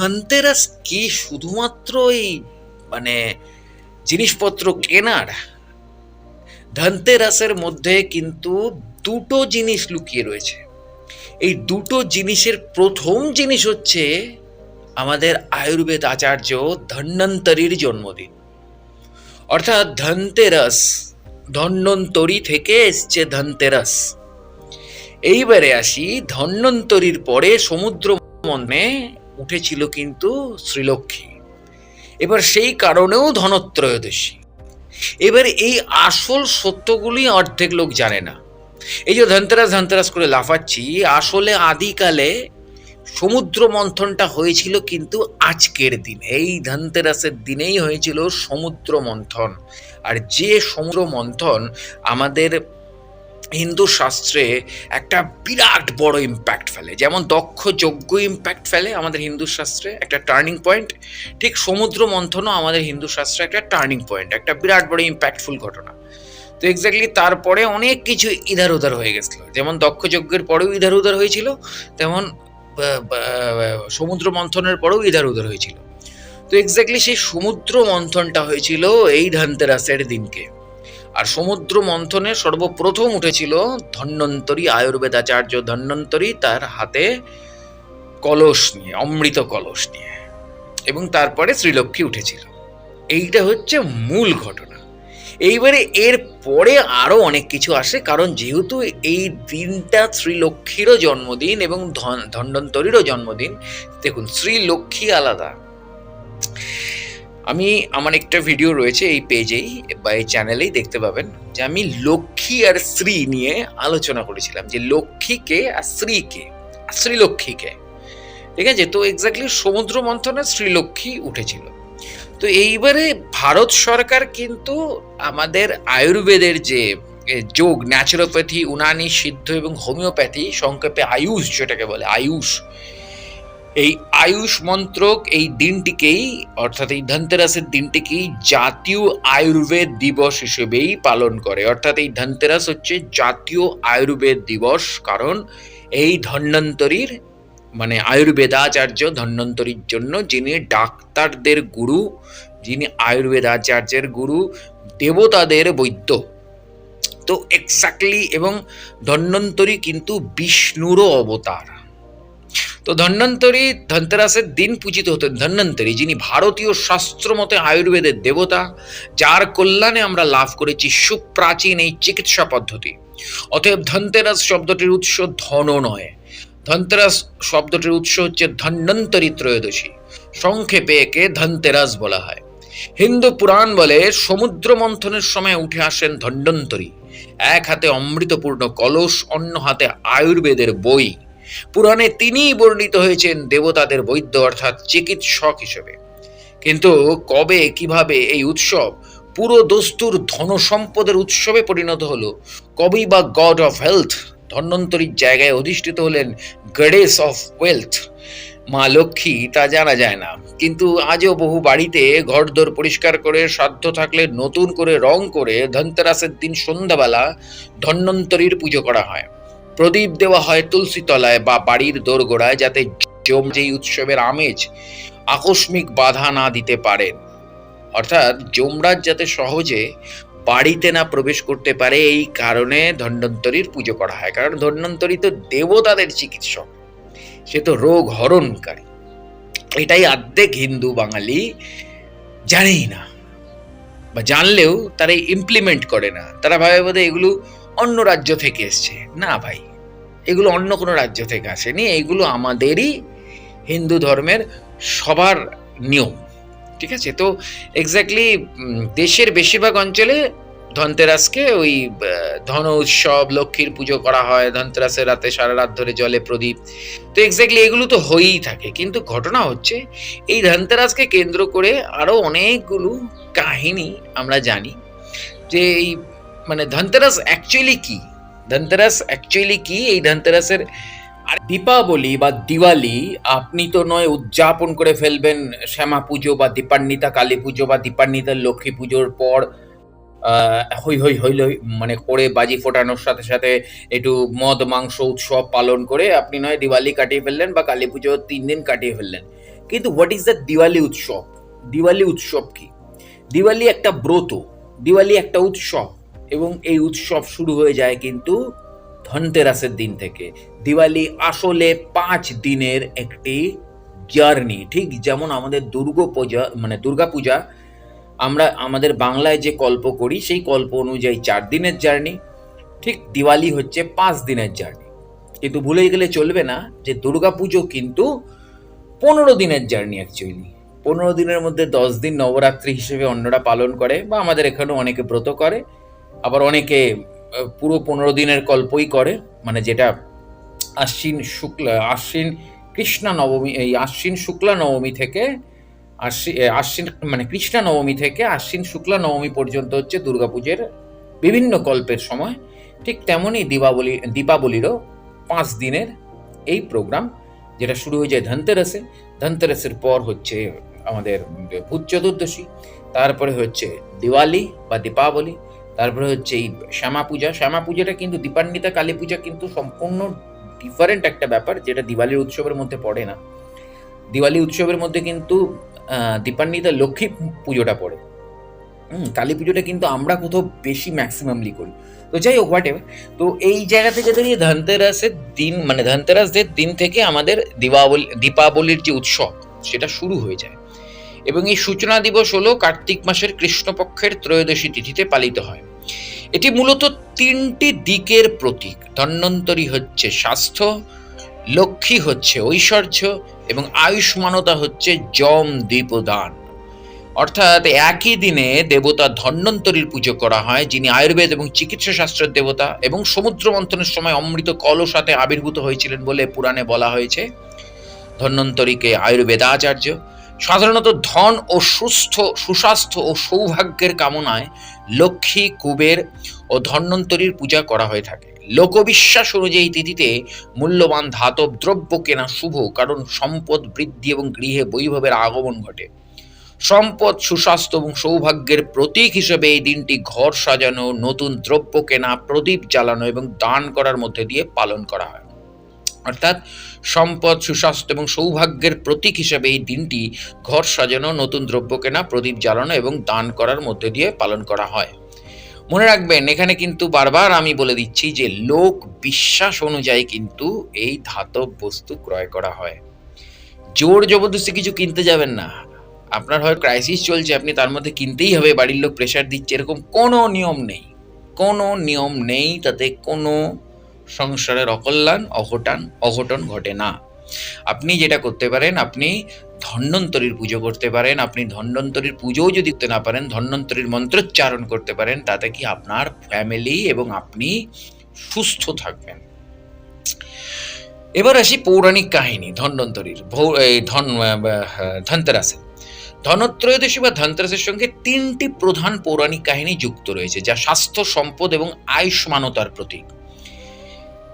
ধনতেরাস কি শুধুমাত্র এই মানে জিনিসপত্র কেনার? ধনতেরাসের মধ্যে কিন্তু দুটো জিনিস লুকিয়ে রয়েছে। এই দুটো জিনিসের প্রথম জিনিস হচ্ছে আমাদের আয়ুর্বেদ আচার্য ধন্বন্তরীর জন্মদিন। অর্থাৎ ধনতেরাস, ধন্বন্তরী থেকে এসছে ধনতেরাস। এইবারে আসি ধন্বন্তরীর পরে সমুদ্র মনে উঠেছিল কিন্তু শ্রীলক্ষ্মী। এবার সেই কারণেও ধনত্রয়োদশী এবার এই আসল সত্যগুলি অর্ধেক লোক জানে না। এই যে ধনতেরাস ধনতেরাস করে লাফাচ্ছি, আসলে আদিকালে সমুদ্র মন্থনটা হয়েছিল কিন্তু আজকের দিন। এই ধনতেরাসের দিনেই হয়েছিল সমুদ্র মন্থন। আর যে সমুদ্র মন্থন আমাদের হিন্দু শাস্ত্রে একটা বিরাট বড় ইম্প্যাক্ট ফেলে। যেমন দক্ষ, যোগ্য ইম্প্যাক্ট ফেলে আমাদের হিন্দু শাস্ত্রে একটা টার্নিং পয়েন্ট ঠিক সমুদ্র মন্থনও আমাদের হিন্দু শাস্ত্রে একটা টার্নিং পয়েন্ট একটা বিরাট বড় ইম্প্যাক্টফুল ঘটনা। তো এক্স্যাক্টলি তারপরে অনেক কিছু ইধার উধার হয়ে গেছিল। যেমন দক্ষ যজ্ঞের পরেও ইধার উধার হয়েছিল, তেমন সমুদ্র মন্থনের পরেও ইধার উধার হয়েছিল। তো এক্স্যাক্টলি সেই সমুদ্র মন্থনটা হয়েছিল এই ধনতেরাসের দিনকে। আর সমুদ্র মন্থনে সর্বপ্রথম উঠেছিল ধন্বন্তরী আয়ুর্বেদাচার্য ধন্বন্তরী তার হাতে কলস নিয়ে, অমৃত কলস নিয়ে। এবং তারপরে শ্রীলক্ষ্মী উঠেছিল। এইটা হচ্ছে মূল ঘটনা। এইবারে এর পরে আরও অনেক কিছু আসে, কারণ যেহেতু এই দিনটা শ্রীলক্ষ্মীরও জন্মদিন এবং ধন- ধন্বন্তরীরও জন্মদিন, দেখুন শ্রীলক্ষ্মী আলাদা। আমি আমার একটা ভিডিও রয়েছে এই পেজেই বা এই চ্যানেলেই দেখতে পাবেন, যে আমি লক্ষ্মী আর শ্রী নিয়ে আলোচনা করেছিলাম, যে লক্ষ্মীকে আর শ্রীকে শ্রীলক্ষ্মীকে ঠিক আছে? তো এক্স্যাক্টলি সমুদ্র মন্থনে শ্রীলক্ষ্মী উঠেছিল। তো এইবারে ভারত সরকার কিন্তু আমাদের আয়ুর্বেদের যে যোগ ন্যাচুরোপ্যাথি উনানি, সিদ্ধ এবং হোমিওপ্যাথি সংক্ষেপে আয়ুষ যেটাকে বলে, আয়ুষ এই আয়ুষ মন্ত্রক এই দিনটিকেই, অর্থাৎ এই ধনতেরাসের দিনটিকেই জাতীয় আয়ুর্বেদ দিবস হিসেবেই পালন করে। অর্থাৎ এই ধনতেরাস হচ্ছে জাতীয় আয়ুর্বেদ দিবস, কারণ এই ধন্বন্তরীর মানে আয়ুর্বেদাচার্য ধন্বন্তরীর জন্য যিনি ডাক্তারদের গুরু, যিনি আয়ুর্বেদাচার্যের গুরু, দেবতাদের বৈদ্য। তো এক্স্যাক্টলি এবং ধন্বন্তরী কিন্তু বিষ্ণুরও অবতার। তো ধন্বন্তরী ধনতেরাসের দিন পূজিত হতেন ধন্বন্তরী, যিনি ভারতীয় শাস্ত্র মতে আয়ুর্বেদের দেবতা, যার কল্যাণে আমরা লাভ করেছি সুপ্রাচীন এই চিকিৎসা পদ্ধতি। অতএব ধনতেরাস শব্দটির উৎস ধন নয়। ধনতেরাস শব্দটির উৎস হচ্ছে ধন্বন্তরী ত্রয়োদশী। সংক্ষেপে একে ধনতেরাস বলা হয়। হিন্দু পুরাণ বলে, সমুদ্র মন্থনের সময় উঠে আসেন ধন্বন্তরী। এক হাতে অমৃতপূর্ণ কলস, অন্য হাতে আয়ুর্বেদের বই। পুরাণে তিনিই বর্ণিত হয়েছেন দেবতাদের বৈদ্য অর্থাৎ চিকিৎসক হিসেবে। কিন্তু কবে, কীভাবে এই উৎসব পুরো দস্তুর ধনসম্পদের উৎসবে পরিণত হলো কবি বা গড অফ হেলথ ধন্বন্তরীর জায়গায় অধিষ্ঠিত হলেন গডেস অফ ওয়েলথ মা লক্ষ্মী, তা জানা যায় না। কিন্তু আজও বহু বাড়িতে ঘরদোর পরিষ্কার করে, সাধ্য থাকলে নতুন করে রং করে ধনতেরাসের দিন সন্ধ্যাবেলা ধন্বন্তরীর পুজো করা হয়। প্রদীপ দেওয়া হয় তুলসী তলায় বা বাড়ির দোরগোড়ায় যাতে জম যেই উৎসবের আমেজ আকস্মিক বাধা না দিতে পারেন অর্থাৎ যমরাজ যাতে সহজে বাড়িতে না প্রবেশ করতে পারে, এই কারণে ধন্বন্তরীর পুজো করা হয়। কারণ ধন্বন্তরী তো দেবতাদের চিকিৎসক। সে তো রোগ হরণকারী। এটাই আর্ধেক হিন্দু বাঙালি জানেই না বা জানলেও তারা ইমপ্লিমেন্ট করে না। তারা ভাবে বোধহয় এগুলো অন্য রাজ্য থেকে এসছে। না ভাই। এগুলো অন্য কোনো রাজ্য থেকে আসেনি, এগুলো আমাদেরই হিন্দু ধর্মের সবার নিয়ম, ঠিক আছে? তো এক্স্যাক্টলি দেশের বেশিরভাগ অঞ্চলে ধনতেরাসকে ওই ধন উৎসব, লক্ষ্মীর পুজো করা হয়, ধনতেরাসের রাতে সারা রাত ধরে জলে প্রদীপ, তো এক্স্যাক্টলি এগুলো তো হয়েই থাকে। কিন্তু ঘটনা হচ্ছে, এই ধনতেরাসকে কেন্দ্র করে আরও অনেকগুলো কাহিনী আমরা জানি, যে এই মানে ধনতেরাস অ্যাকচুয়ালি কি? ধনতেরাস অ্যাকচুয়ালি কি? এই ধনতেরাসের আর দীপাবলি বা দিওয়ালি, আপনি তো নয় উদযাপন করে ফেলবেন শ্যামা পুজো বা দীপান্বিতা, কালী পুজো বা দীপান্বিতা, লক্ষ্মী পুজোর পর হই হই হই হই মানে করে বাজি ফোটানোর সাথে সাথে একটু মদ, মাংস, উৎসব পালন করে আপনি নয় দিওয়ালি কাটিয়ে ফেললেন বা কালী পুজো তিন দিন কাটিয়ে ফেললেন। কিন্তু হোয়াট ইজ দ্য দিওয়ালি উৎসব? দিওয়ালি উৎসব কি? দিওয়ালি একটা ব্রত, দিওয়ালি একটা উৎসব। এবং এই উৎসব শুরু হয়ে যায় কিন্তু ধনতেরাসের দিন থেকে। দিওয়ালি আসলে পাঁচ দিনের একটি জার্নি, ঠিক? যেমন আমাদের দুর্গা পূজা মানে দুর্গা পূজা, আমরা আমাদের বাংলায় যে কল্প করি, সেই কল্প অনুযায়ী চার দিনের জার্নি, ঠিক? দিওয়ালি হচ্ছে পাঁচ দিনের জার্নি। কিন্তু ভুলে গেলে চলবে না যে দুর্গা পুজো কিন্তু পনেরো দিনের জার্নি অ্যাকচুয়ালি পনেরো দিনের মধ্যে দশ দিন নবরাত্রি হিসেবে অন্যরা পালন করে বা আমাদের এখানেও অনেকে ব্রত করে। আবার অনেকে পুরো পনেরো দিনের কল্পই করে মানে যেটা আশ্বিন শুক্লা, আশ্বিন কৃষ্ণা নবমী, এই আশ্বিন শুক্লা নবমী থেকে আশ্বিন আশ্বিন মানে কৃষ্ণা নবমী থেকে আশ্বিন শুক্লা নবমী পর্যন্ত হচ্ছে দুর্গাপুজোর বিভিন্ন কল্পের সময়। ঠিক তেমনই দীপাবলি, দীপাবলিরও পাঁচ দিনের এই প্রোগ্রাম, যেটা শুরু হয়ে যায় ধনতেরাসে। ধনতেরাসের পর হচ্ছে আমাদের ভূত চতুর্দশী, তারপরে হচ্ছে দিওয়ালি বা দীপাবলি তারপরে হচ্ছে এই শ্যামা পূজা। শ্যামা পূজাটা কিন্তু দীপান্বিতা, কালী পূজা কিন্তু সম্পূর্ণ ডিফারেন্ট একটা ব্যাপার, যেটা দিওয়ালির উৎসবের মধ্যে পড়ে না। দিওয়ালি উৎসবের মধ্যে কিন্তু দীপান্বিতা লক্ষ্মী পুজোটা পড়ে। কালী পুজোটা কিন্তু আমরা কোথাও বেশি ম্যাক্সিমামলি করি। তো যাই হোক হোয়াট তো এই জায়গা থেকে দাঁড়িয়ে ধনতেরাসের দিন মানে ধনতেরাসের দিন থেকে আমাদের দীপাবলি দীপাবলির যে উৎসব, সেটা শুরু হয়ে যায়। এবং এই সূচনা দিবস হলো কার্তিক মাসের কৃষ্ণপক্ষের ত্রয়োদশী তিথিতে পালিত হয়। এটি মূলত তিনটি দিকের প্রতীক। ধন্বন্তরী হচ্ছে স্বাস্থ্য, লক্ষ্মী হচ্ছে ঐশ্বর্য এবং আয়ুষ্মানতা হচ্ছে যম দীপদান। অর্থাৎ একই দিনে দেবতা ধন্বন্তরীর পুজো করা হয়, যিনি আয়ুর্বেদ এবং চিকিৎসা শাস্ত্রের দেবতা এবং সমুদ্র মন্থনের সময় অমৃত কলসাতে আবির্ভূত হয়েছিলেন বলে পুরাণে বলা হয়েছে। ধন্বন্তরীকে আয়ুর্বেদাচার্য সাধারণত ধন ও সুস্থ, সুস্বাস্থ্য ও সৌভাগ্যের কামনায় লক্ষ্মী, কুবের ও ধন্বন্তরীর পূজা করা হয়ে থাকে। লোকবিশ্বাস অনুযায়ী তিথিতে মূল্যবান ধাতব দ্রব্য কেনা শুভ, কারণ সম্পদ বৃদ্ধি এবং গৃহে বৈভবের আগমন ঘটে। সম্পদ, সুস্বাস্থ্য এবং সৌভাগ্যের প্রতীক হিসেবে এই দিনটি ঘর সাজানো, নতুন দ্রব্য কেনা, প্রদীপ জ্বালানো এবং দান করার মধ্যে দিয়ে পালন করা হয়। অর্থাৎ সম্পদ, সুস্বাস্থ্য এবং সৌভাগ্যের প্রতীক হিসেবে এই দিনটি ঘর সাজানো, নতুন দ্রব্য কেনা, প্রদীপ জ্বালানো এবং দান করার মধ্যে দিয়ে পালন করা হয়। মনে রাখবেন, এখানে কিন্তু বারবার আমি বলে দিচ্ছি যে লোক বিশ্বাস অনুযায়ী কিন্তু এই ধাতব বস্তু ক্রয় করা হয়। জোর জবরদস্তি কিছু কিনতে যাবেন না। আপনার হয় ক্রাইসিস চলছে, আপনি তার মধ্যে কিনতেই হবে, বাড়ির লোক প্রেশার দিচ্ছে, এরকম কোনো নিয়ম নেই। কোনো নিয়ম নেই তাতে কোনো সংসারের অকল্যাণ, অঘটান, অঘটন ঘটে না। আপনি যেটা করতে পারেন, আপনি ধন্বন্তরীর পুজো করতে পারেন, আপনি ধন্বন্তরীর পুজোও যদি করতে না পারেন, ধন্বন্তরীর মন্ত্রোচ্চারণ করতে পারেন, তাতে কি আপনার ফ্যামিলি এবং আপনি সুস্থ থাকবেন। এবার আসি পৌরাণিক কাহিনী, ধন্বন্তরীর ধন ধনতেরাসের ধনত্রয়োদশী বা ধনতেরাসের সঙ্গে তিনটি প্রধান পৌরাণিক কাহিনী যুক্ত রয়েছে, যা স্বাস্থ্য, সম্পদ এবং আয়ুষ্মানতার প্রতীক।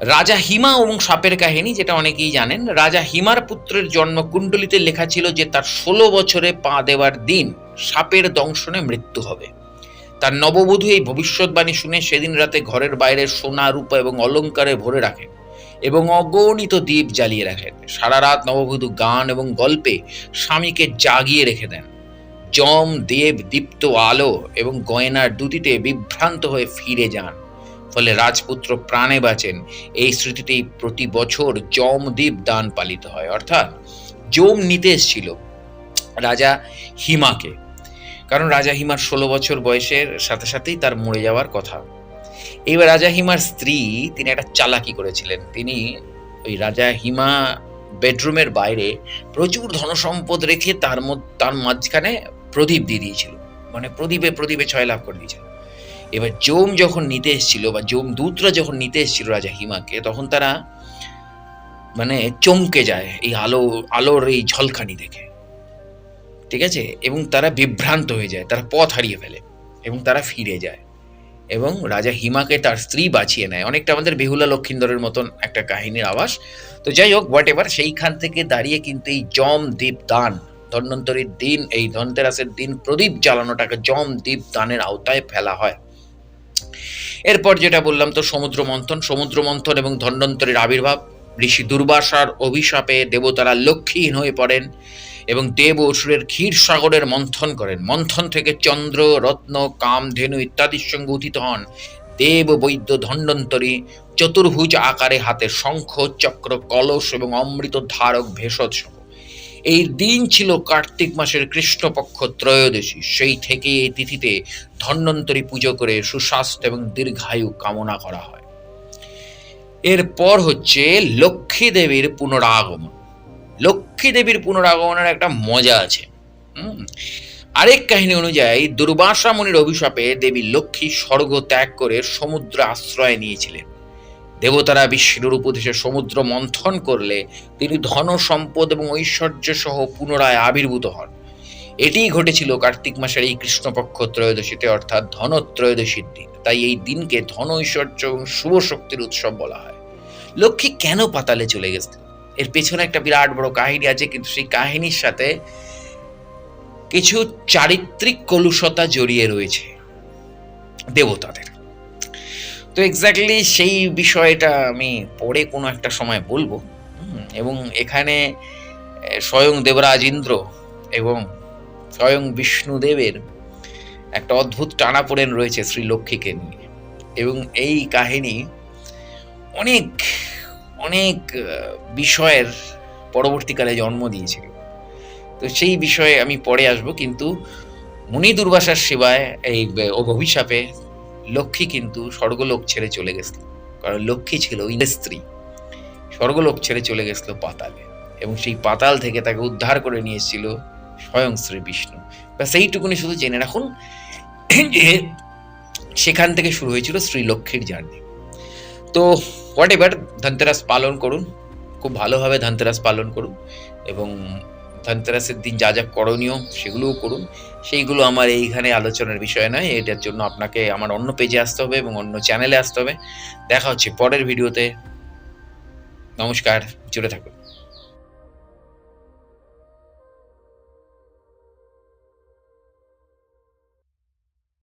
রাজা হিমা এবং সাপের কাহিনী, যেটা অনেকেই জানেন। রাজা হিমার পুত্রের জন্ম কুণ্ডলিতে লেখা ছিল যে তার ষোলো বছরে পা দেওয়ার দিন সাপের দংশনে মৃত্যু হবে। তার নববধূ এই ভবিষ্যৎবাণী শুনে সেদিন রাতে ঘরের বাইরে সোনা, রূপা এবং অলংকারে ভরে রাখেন এবং অগণিত দ্বীপ জ্বালিয়ে রাখেন। সারা রাত নববধূ গান এবং গল্পে স্বামীকে জাগিয়ে রেখে দেন। যম, দেব, দীপ্ত, আলো এবং গয়নার দুটিতে বিভ্রান্ত হয়ে ফিরে যান। ফলে রাজপুত্র প্রাণে বাঁচেন। এই স্মৃতিতেই প্রতি বছর যমদ্বীপ দান পালিত হয়। অর্থাৎ যম নিতে এসেছিল রাজা হিমাকে। কারণ রাজা হিমার ষোলো বছর বয়সের সাথে সাথেই তার মরে যাওয়ার কথা। এইবার রাজা হিমার স্ত্রী তিনি একটা চালাকি করেছিলেন। তিনি ওই রাজা হিমা বেডরুমের বাইরে প্রচুর ধনসম্পদ রেখে তার তার মাঝখানে প্রদীপ দিয়ে দিয়েছিল। মানে প্রদীপে প্রদীপে ছয় লাভ করে দিয়েছিল। এবার জোম যখন নিতে এসেছিল বা জোম দূতরা যখন নিতে এসেছিল রাজা হিমাকে, তখন তারা মানে চমকে যায় এই আলো, আলোর এই ঝলকানি দেখে। ঠিক আছে? এবং তারা বিভ্রান্ত হয়ে যায়, তারা পথ হারিয়ে ফেলে এবং তারা ফিরে যায়। এবং রাজা হিমাকে তার স্ত্রী বাঁচিয়ে নেয়। অনেকটা আমাদের বেহুলা লক্ষিন্দরের মতন একটা কাহিনীর আবাস তো যাই হোক হোয়াট এভার সেইখান থেকে দাঁড়িয়ে কিন্তু এই জম দ্বীপ দান, ধন্বন্তরীর দিন, এই ধনতেরাসের দিন প্রদীপ জ্বালানোটাকে জম দ্বীপ দানের আওতায় ফেলা হয়। এরপর যেটা বললাম তো সমুদ্র মন্থন সমুদ্র মন্থন এবং ধন্বন্তরীর আবির্ভাব। ঋষি দুর্বাসার অভিশাপে দেবতারা লক্ষ্মীহীন হয়ে পড়েন এবং দেব অসুরের ক্ষীর সাগরের মন্থন করেন। মন্থন থেকে চন্দ্র, রত্ন, কাম, ধেনু ইত্যাদির সঙ্গে উথিত হন। দেব, বৈদ্য, ধন্বন্তরী, চতুর্ভুজ আকারে হাতে শঙ্খ, চক্র, কলস এবং অমৃত ধারক ভেষজ। এই দিন ছিল কার্তিক মাসের কৃষ্ণপক্ষ ত্রয়োদশী। সেই থেকে এই তিথিতে ধন্বন্তরী পুজো করে সুস্বাস্থ্য এবং দীর্ঘায়ু কামনা করা হয়। এরপর হচ্ছে লক্ষ্মী দেবীর পুনরাগমন। লক্ষ্মী দেবীর পুনরাগমনের একটা মজা আছে। আরেক কাহিনী অনুযায়ী দুর্বাসা মুনির অভিশাপে দেবী লক্ষ্মী স্বর্গ ত্যাগ করে সমুদ্র আশ্রয় নিয়েছিলেন। দেবতারা বিষ্ণুর উপদেশে সমুদ্র মন্থন করলে তিনি ধন, সম্পদ এবং ঐশ্বর্য সহ পুনরায় আবির্ভূত হন। এটিই ঘটেছিল কার্তিক মাসের এই কৃষ্ণপক্ষ ত্রয়োদশীতে, অর্থাৎ ধনত্রয়োদশীর দিন। তাই এই দিনকে ধন, ঐশ্বর্য এবং শুভ শক্তির উৎসব বলা হয়। লক্ষ্মী কেন পাতালে চলে গেছিল এর পেছনে একটা বিরাট বড় কাহিনী আছে, কিন্তু সেই কাহিনীর সাথে কিছু চারিত্রিক কলুষতা জড়িয়ে রয়েছে দেবতাদের। তো এক্স্যাক্টলি সেই বিষয়টা আমি পরে কোনো একটা সময় বলব। এবং এখানে স্বয়ং দেবরাজ ইন্দ্র এবং স্বয়ং বিষ্ণুদেবের একটা অদ্ভুত টানাপোড়েন রয়েছে শ্রী লক্ষ্মীকে নিয়ে। এবং এই কাহিনী অনেক অনেক বিষয়ের পরবর্তীকালে জন্ম দিয়েছিল তো সেই বিষয়ে আমি পরে আসব, কিন্তু মুনি দুর্বাসার সেবায়, এই অভিশাপে লক্ষ্মী কিন্তু স্বর্গলোক ছেড়ে চলে গেছিল। কারণ লক্ষ্মী ছিল স্ত্রী। স্বর্গলোক ছেড়ে চলে গেছিল পাতালে এবং সেই পাতাল থেকে তাকে উদ্ধার করে নিয়ে স্বয়ং শ্রী বিষ্ণু। ব্যাস, এইটুকুনি শুধু জেনে রাখুন যে সেখান থেকে শুরু হয়েছিল শ্রী লক্ষ্মীর জার্নি। তো হোয়াট এভার ধনতেরাস পালন করুন। খুব ভালোভাবে ধনতেরাস পালন করুন। এবং ধনতেরাসের দিন যা যা করণীয় সেগুলোও করুন। সেইগুলো আমার এইখানে আলোচনার বিষয় নয়, এটার জন্য আপনাকে আমার অন্য পেজে আসতে হবে এবং অন্য চ্যানেলে আসতে হবে। দেখা হচ্ছে পরের ভিডিওতে নমস্কার, জুড়ে থাকুন।